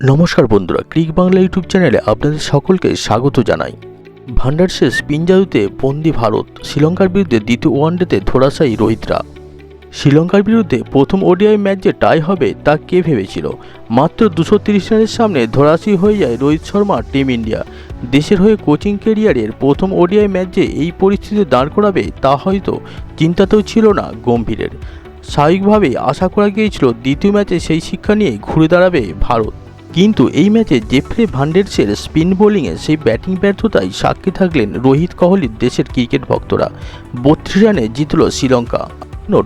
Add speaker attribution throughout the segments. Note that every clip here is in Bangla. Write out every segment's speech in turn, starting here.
Speaker 1: নমস্কার বন্ধুরা, ক্রিক বাংলা ইউটিউব চ্যানেলে আপনাদের সকলকে স্বাগত জানাই। ভান্ডার শেষ স্পিন জাদুতে বন্দি ভারত, শ্রীলঙ্কার বিরুদ্ধে দ্বিতীয় ওয়ানডেতে ধরাশায়ী রোহিতরা। শ্রীলঙ্কার বিরুদ্ধে প্রথম ওডিআই ম্যাচ যে টাই হবে তা কে ভেবেছিল? মাত্র দুশো তিরিশ রানের সামনে ধরাশায়ী হয়ে যায় রোহিত শর্মা, টিম ইন্ডিয়া। দেশের হয়ে কোচিং কেরিয়ারের প্রথম ওডিআই ম্যাচ যে এই পরিস্থিতিতে দাঁড় করাবে তা হয়তো চিন্তাতেও ছিল না গম্ভীরের। স্বাভাবিকভাবেই আশা করা গিয়েছিল দ্বিতীয় ম্যাচে সেই শিক্ষা নিয়ে ঘুরে দাঁড়াবে ভারত। কিন্তু এই ম্যাচে জেফ্রে ভান্ডেরসের স্পিন বোলিংয়ে সেই ব্যাটিং ব্যর্থতায় সাক্ষী থাকলেন রোহিত কোহলির দেশের ক্রিকেট ভক্তরা। বত্রিশ রানে জিতল শ্রীলঙ্কা।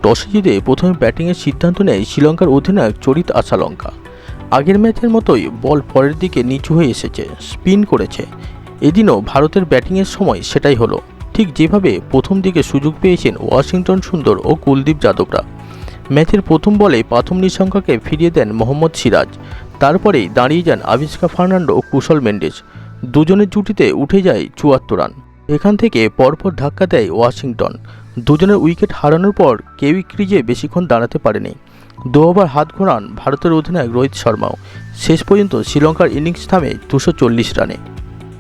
Speaker 1: টসে জিতে প্রথমে ব্যাটিংয়ের সিদ্ধান্ত নেয় শ্রীলঙ্কার অধিনায়ক চরিত আশালঙ্কা। আগের ম্যাচের মতোই বল পরের দিকে নিচু হয়ে এসেছে, স্পিন করেছে। এদিনও ভারতের ব্যাটিংয়ের সময় সেটাই হলো। ঠিক যেভাবে প্রথম দিকে সুযোগ পেয়েছেন ওয়াশিংটন সুন্দর ও কুলদীপ যাদবরা। ম্যাচের প্রথম বলে প্রথম নিঃসংখ্যাকে ফিরিয়ে দেন মোহাম্মদ সিরাজ। তারপরেই দাঁড়িয়ে যান আবিষ্কা ফার্নান্ডো ও কুশল মেন্ডেস দুজনের জুটিতে উঠে যায় চুয়াত্তর রান। এখান থেকে পরপর ধাক্কা দেয় ওয়াশিংটন। দুজনের উইকেট হারানোর পর কেউই ক্রিজে বেশিক্ষণ দাঁড়াতে পারেনি। দু ওভার হাত ঘোরান ভারতের অধিনায়ক রোহিত শর্মাও। শেষ পর্যন্ত শ্রীলঙ্কার ইনিংস থামে দুশো রানে।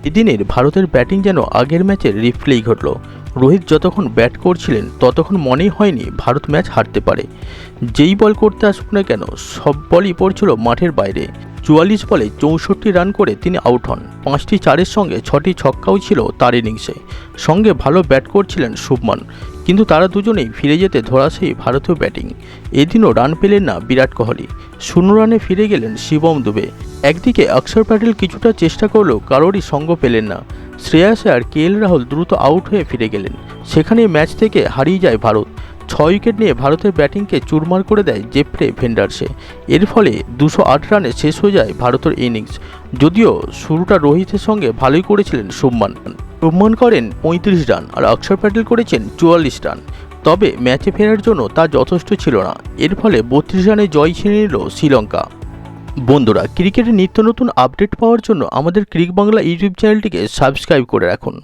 Speaker 1: এদিনের ভারতের ব্যাটিং যেন আগের ম্যাচের রিপ্লেই ঘটল। রোহিত যতক্ষণ ব্যাট করছিলেন, ততক্ষণ মনেই হয়নি ভারত ম্যাচ হারতে পারে। যেই বল করতে আসুক না কেন, সব বলই পড়ছিল মাঠের বাইরে। চুয়াল্লিশ বলে চৌষট্টি রান করে তিনি আউট হন। পাঁচটি চারের সঙ্গে ছটি ছক্কাও ছিল তার ইনিংসে সঙ্গে ভালো ব্যাট করছিলেন শুভমান। কিন্তু তারা দুজনেই ফিরে যেতে ধরাশায়ী ভারতীয় ব্যাটিং এদিনও রান পেলেন না বিরাট কোহলি। শূন্য রানে ফিরে গেলেন শিবম দুবে। একদিকে অক্ষর প্যাটেল কিছুটা চেষ্টা করলেও কারোরই সঙ্গ পেলেন না। শ্রেয়াস আর কে এল রাহুল দ্রুত আউট হয়ে ফিরে গেলেন। সেখানে ম্যাচ থেকে হারিয়ে যায় ভারত। ছয় উইকেট নিয়ে ভারতের ব্যাটিংকে চুরমার করে দেয় জেফ্রে ভেন্ডার্সে। এর ফলে দুশো আট রানে শেষ হয়ে যায় ভারতের ইনিংস। যদিও শুরুটা রোহিতের সঙ্গে ভালোই করেছিলেন শুভমান। শুভমান করেন পঁয়ত্রিশ রান আর অক্ষর প্যাটেল করেছেন চুয়াল্লিশ রান। তবে ম্যাচে ফেরার জন্য তা যথেষ্ট ছিল না। এর ফলে বত্রিশ রানে জয় ছিনে নিল শ্রীলঙ্কা। বন্ধুরা ক্রিকেটের নিত্য নতুন আপডেট পাওয়ার জন্য আমাদের ক্রিক বাংলা ইউটিউব চ্যানেলটিকে সাবস্ক্রাইব করে রাখুন।